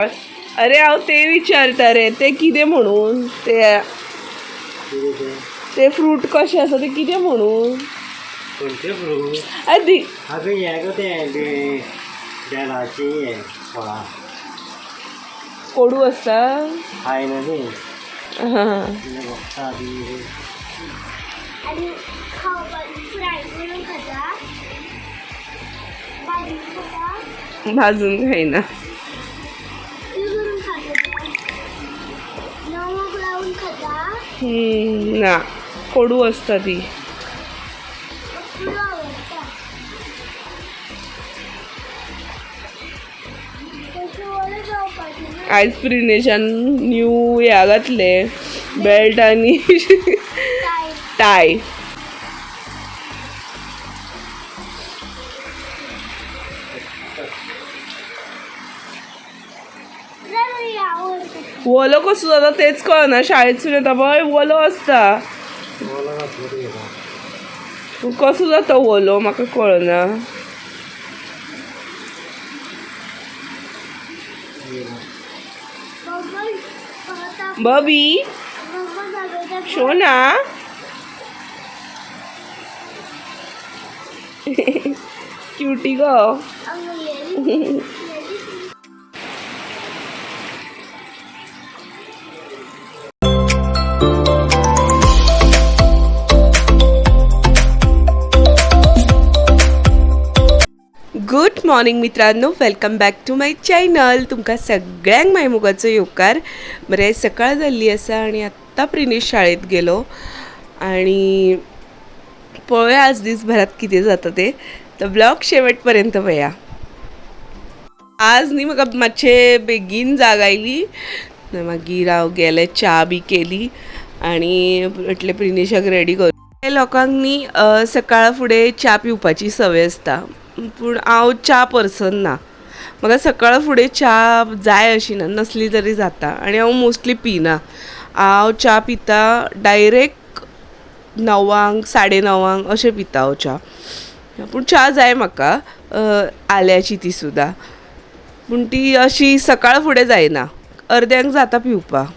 अरे हांव ते विचारता रे. ते कितें म्हणून? ते ते फ्रूट कशें आसा ते कितें म्हणून? कोणते फ्रूट आदी अगं हे गं ते बे- बेलाची हे फळां. कोडू आसता हाय ना हां. बी भाजून खायना ना. कोडू आसता ती. तुला आयज न्यू या घातले बेल्ट आनी टाय जरा आवडतं वलो कसो जाता तेच कळना शाळेतसून येता पळय वलो आसता मला घातलं ते घेता. कसो जाता वलो म्हाका कळना बबल आता बबी बबल जागेच्या शोना मॉर्निंग मित्रांनो. Welcome back to my channel तुमकां सगळ्यांक मायमुगाचो येवकार बरे सकाळ जाल्ली आसा आनी आत्तां प्रिनेश शाळेत गेलो. आनी पळोवया आज दिसभरात कितें जाता ते? तर ब्लॉग शेवट पर्यंत पळया आज न्ही म्हाका मातशें बेगीन जाग आयली मागीर हांव गेलें च्या बी केली आनी म्हटलें प्रिनेशाक रेडी कर. काही लोकांक न्ही सकाळ फुडें च्या पिवपाची संवय आसता. पूण हांव च्या पर्सन ना. म्हाका सकाळ फुडें च्या जाय अशी ना नसली तरी जाता. आनी हांव मोस्टली पिना हांव च्या पिता डायरेक्ट णवांक साडे णवांक अशें पिता हांव च्या. पूण च्या जाय म्हाका आल्याची ती सुद्दां पूण ती अशी सकाळ फुडें जायना. अर्द्यांक जाता पिवपाक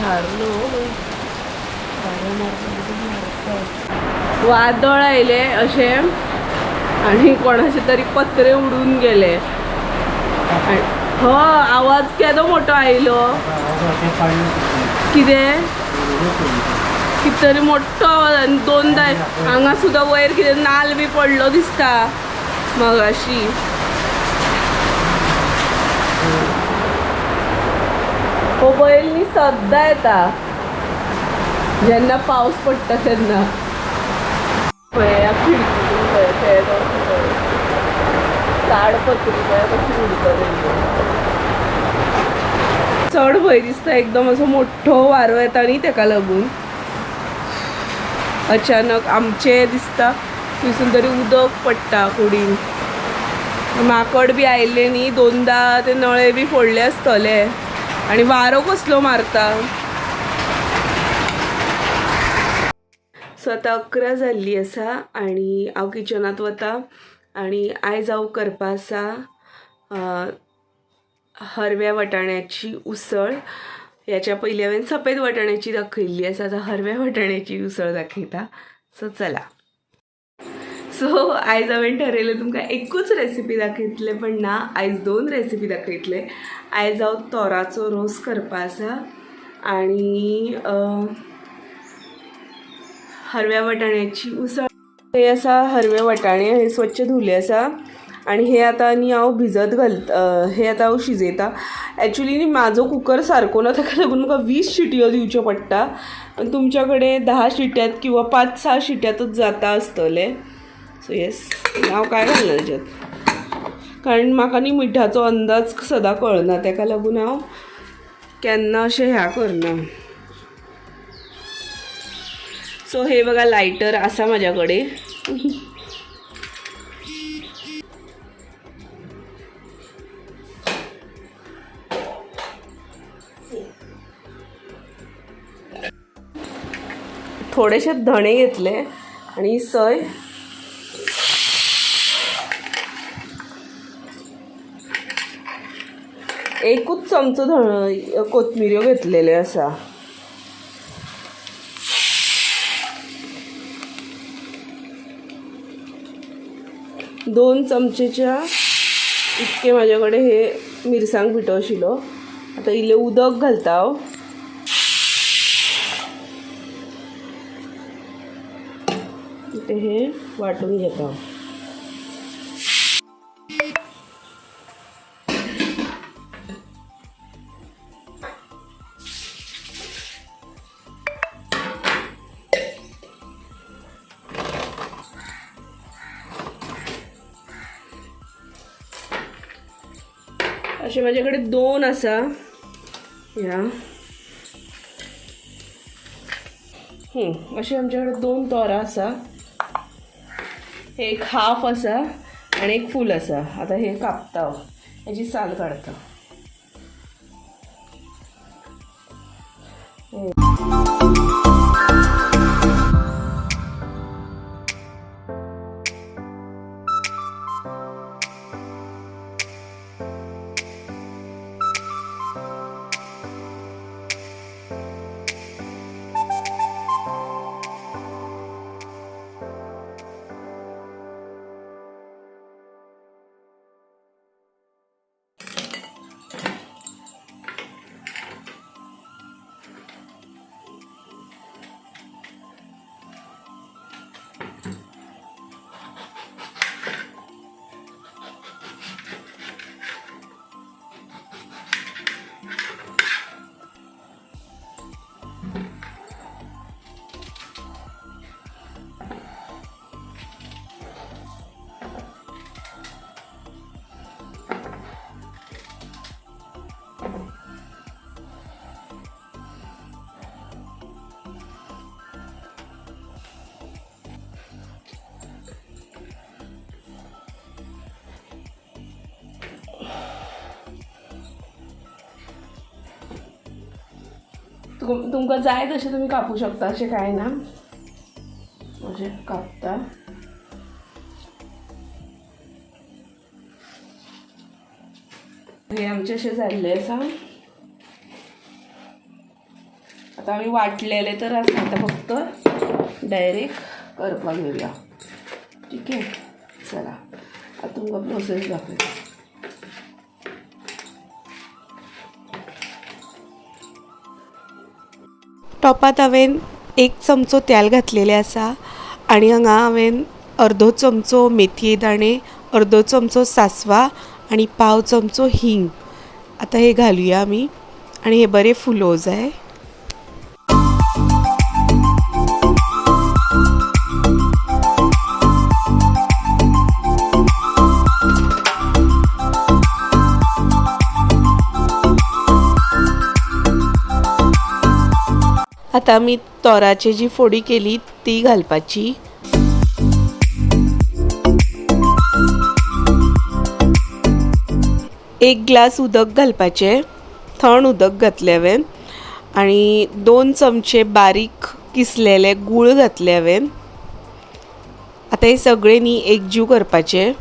म्हणजे वादळ आयले असे आणि कोणाचे तरी पत्रे उडून गेले. हो आवाज केदो मोठो आयलो. कितें कितें तरी मोठो आवाज आनी दोनदा हांगा सुद्दां वयर कितें नाल बी पडलो दिसता. मगाशी. हो सद्दा न्ही सद्दां येता. जेन्ना पावस पडटा तेन्ना पळया खिडकीतून पळय खेळत ताडपत्री पळय कशी चड भंय दिसता एकदम असो मोठो वारो येता न्ही ताका लागून. अचानक आमचे दिसता. थंयसून तरी उदक पडटा कुडीन. माकड बी आयिल्ले न्ही दोनदा ते नळे बी फोडले आसतले आनी वारो कसलो मारता. सो आतां अकरा जाल्ली आसा आनी हांव किचनांत वता आनी आयज हांव करपा आसा हरव्या वटाण्याची उसळ. याच्या पयलीं हांवें सफेद वटाण्याची दाखयल्ली आसा आतां हरव्या वटाण्याची उसळ दाखयता. सो चला. सो आयज हांवें ठरयलें तुमकां एकूच रेसिपी दाखयतलें पण ना आयज दोन रेसिपी दाखयतलें. आयज हांव तोराचो रोस करपा आसा. आनी हरव्या वटाण्याची उसळ. हे आसा हरवे वटाणे हे स्वच्छ धुले आसा. आणि हे आता न्ही हांव भिजत घालत हे आता हांव शिजयता. ॲक्च्युली न्ही म्हाजो कुकर सारको ना ताका लागून म्हाका वीस शिटयो दिवच्यो पडटा. आनी तुमच्या कडेन धा शिट्यात किंवा पांच सहा शिट्यातच जाता आसतले सो येस हांव काय घालना तेच्यात कारण म्हाका न्ही मिठाचो अंदाज सदां कळना ताका लागून हांव केन्ना अशें ह्या करना सो हे बघा लायटर असा माझ्याकडे. थोडेसे धणे घेतले आणि सय एकूच चमचो धण कोथमिऱ्यो घेतलेले असा. दोन चमचेच्या इतके माझ्याकडे हे मिरसांग पिठो आशिल्लो आता इले उदक घालता हांव. ते हे वाटून घेता असे माझ्याकडे दोन असा. या. असे आमच्याकडे दोन तोरा असा. एक हाफ असा आणि एक फूल असा. आता हे कापता हांव. याची साल काढता you. तुमकां जाय तशें तुमी कापू शकता अशें कांय ना. अशें कापता. हे आमचे अशें जाल्लें आसा. आतां आमी वाटलेले तर आसा आतां फक्त डायरेक्ट करपाक घेवया ठीक आहे? चला. आता तुमकां प्रोसेस दाखयता टॉपात हांवें एक चमचो तेल घातलेले आसा आनी हांगा हांवें अर्दो चमचो मेथये दाणे अर्दो चमचो सासवां आनी पाव चमचो हींग. आतां हे घालुया आमी आनी हे बरें फुलोव जाय. आतां आमी तोराची जी फोडी केली ती घालपाची. एक ग्लास उदक घालपाचें थंड उदक घातलें हांवें आनी दोन चमचे बारीक किसलेले गूळ घातले हांवें आतां हे सगळें न्ही एकजीव करपाचें.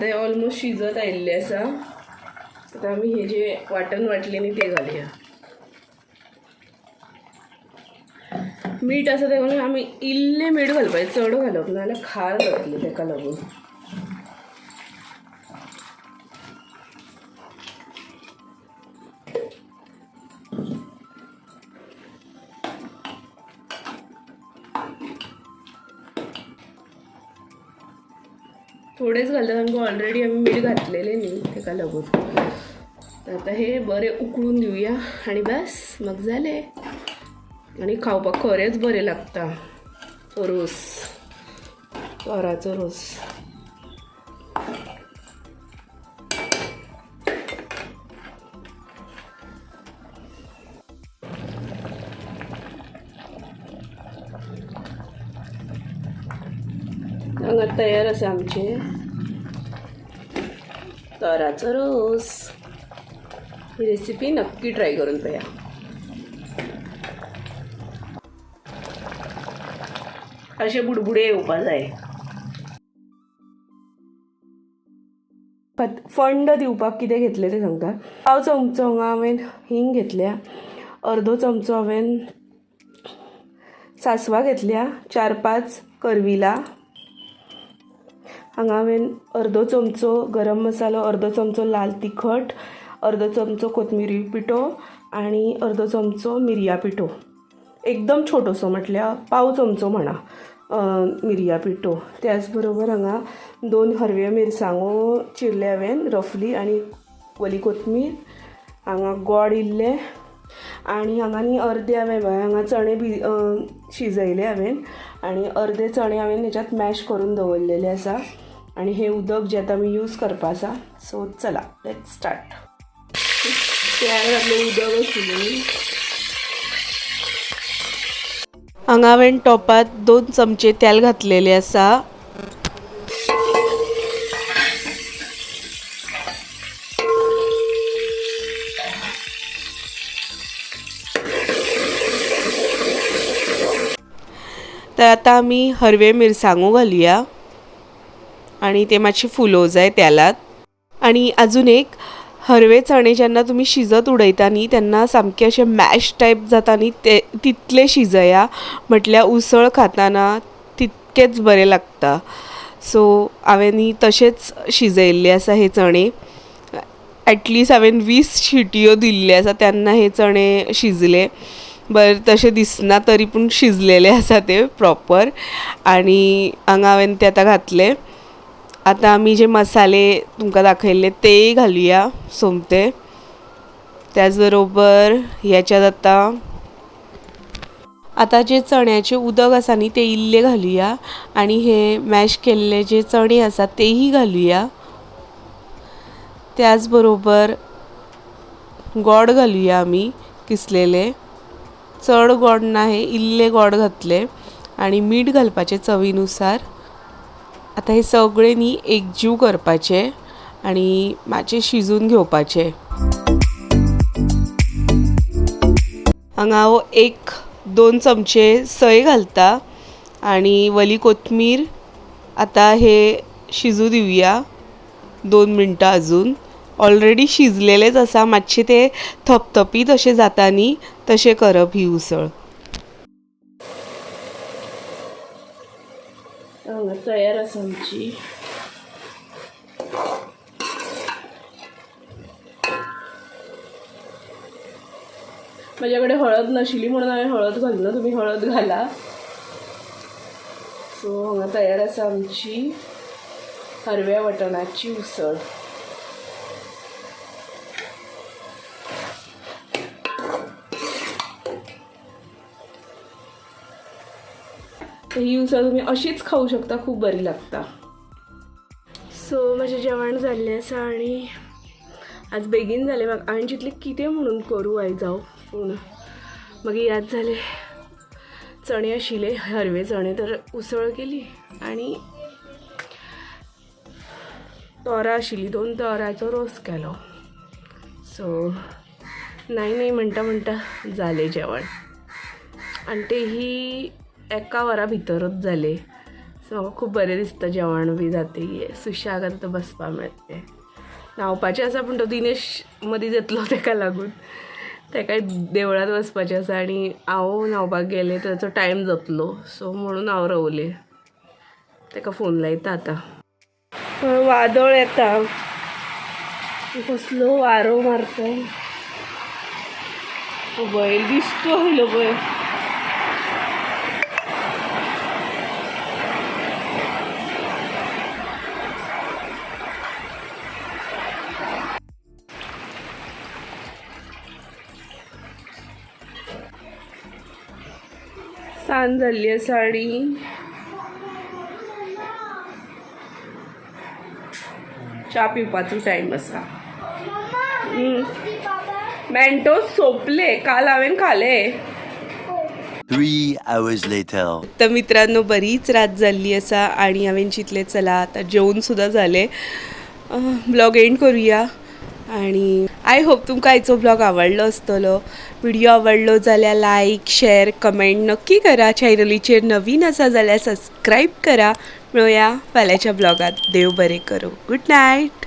आतां हे ऑलमोस्ट शिजत आयिल्लें आसा आतां आमी हे जे वाटण वाटले न्ही ते घालुया. मीठ आसा तें लागून आमी इल्लें मीठ घालपाचें चड घालप नाजाल्यार खार जातली तेका लागून थोडेच घालतात आमकां ऑलरेडी आमी मीठ घातलेले न्ही तेका लागून तर आतां हे बरें उकळून दिवया आनी बस मग जालें आनी खावपाक खरेंच बरें लागता. रोस. तोराचो रोस. हांगा तयार आसा आमचे. तोराचो रोस. ही रेसिपी नक्की ट्राय करून पळया असे बुडबुडे येवपा जाय फंड दिवपाक कितें घेतलें तें सांगता? पाव चमचो हांगा हांवें हिंग घेतल्या अर्दो चमचो हांवें सासवां घेतल्या चार पांच करविलां हांगा हांवें अर्दो चमचो गरम मसालो अर्दो चमचो लाल तिखट अर्दो चमचो कोथमिरी पिठो आनी अर्दो चमचो मिरया पिठो. एकदम छोटोसो म्हटल्यार पाव चमचो म्हणा मिरया पिठो. त्याच बरोबर हांगा दोन हरव्यो मिरसांगो चिरले हांवें रफली आनी वली कोथमीर. हांगा गोड इल्लें आनी हांगा न्ही अर्दे हांवें हांगा चणे बी शिजयले हांवें आनी अर्दे चणे हांवें हेच्यात मॅश करून दवरलेले आसा आनी हे उदक जें आतां आमी यूज करपा आसा सो चला लेट स्टार्ट तयार घातलें उदक आशिल्लें हांगा हांवें टॉपात दोन चमचे तेल घातलेले आसा तर आतां आमी हरवे मिरसांगो घालया. आणि ते मातशे फुलोव जाय तेलात आणि अजून एक हरवे चणे जेन्ना तुमी शिजत उडयता न्ही तेन्ना सामके अशे मॅश टायप जाता न्ही ते तितले शिजया. म्हटल्यार उसळ खाताना तितकेच बरें लागता. सो हांवें न्ही तशेंच शिजयल्ले आसा हे चणे. ॲटलीस्ट हांवें वीस शिटयो दिल्ले आसा तेन्ना हे चणे शिजले. बरें तशें दिसना तरी पूण शिजलेले आसा ते प्रॉपर आनी हांगा हांवें ते आतां घातले. आतां आमी जे मसाले तुमकां दाखयल्ले तेय घालुया सोमते. त्याच बरोबर ह्याच्यात आतां आतां जे चण्याचें उदक आसा न्ही ते इल्ले घालुया. आनी हे मॅश केल्ले जे चणे आसा तेही घालुया. त्याच बरोबर गोड घालुया आमी किसलेले. चड गोड ना हे इल्ले गोड घातले आनी मीठ घालपाचें चवीनुसार. आतां हे सगळे न्ही एकजीव करपाचे आनी मातशें शिजून घेवपाचें. हांगा हांव एक दोन चमचे सय घालता आनी वली कोथमीर. आतां हे शिजू दिवया दोन मिनटां अजून. ऑलरेडी शिजलेलेच आसा मातशें ते थपथपीत अशें जाता न्ही तशें करप ही उसळ. हांगा तयार आसा आमची. माझ्याकडे कडेन हळद नाशिल्ली म्हणून हांवें हळद घालना तुमी हळद घाला. सो हांगा तयार आसा आमची हरव्या वटणाची उसळ. ही उसळ तुम्ही अशीच खाऊ शकता खूप बरी लागता. सो म्हजें जेवण जाल्लें आसा आनी आज बेगीन जालें मग आणि चिंतलें कितें म्हणून करूं आयज जाऊ? पूण मागीर याद जालें चणे आशिल्ले हरवे चणे. तर उसळ केली आनी तोरां आशिल्लीं दोन तोराचो रोस केलो. सो नाही नाही म्हणटा म्हणटा जालें जेवण. आनी तेही एका वरा भितरूच जालें सो म्हाका खूब बरें दिसता जेवण बी जातकीर सुशाग आतां बसपा मेळटलें न्हांवपाचें आसा पूण तो दिनेश मदीं जातलो ताका लागून. ताका देवळांत वचपाचें आसा आनी हांव न्हांवपाक गेलें तर ताचो टायम जातलो सो म्हणून हांव रावलें. ताका फोन लायता आतां. वादळ येता. कसलो वारो मारता बैल दिसतो आयलो पळय छान झाली आहे साडी. चहा पिवपाचो टाईम असा. मॅन्टोस सोपले काल हांवें खाले? तर मित्रांनो बरीच रात झाली असा आणि हांवें चितले चला आता जेवण सुद्धा झाले. ब्लॉग एंड करूया. आणि आय होप तुमकां आयचो ब्लॉग आवडलो आसतलो व्हिडिओ आवडलो जाल्यार लायक शेअर कमेंट नक्की करा. चॅनलीचेर नवीन आसा जाल्यार सबस्क्राईब करा. मेळुया फाल्यांच्या ब्लॉगात देव बरें करूं. Good night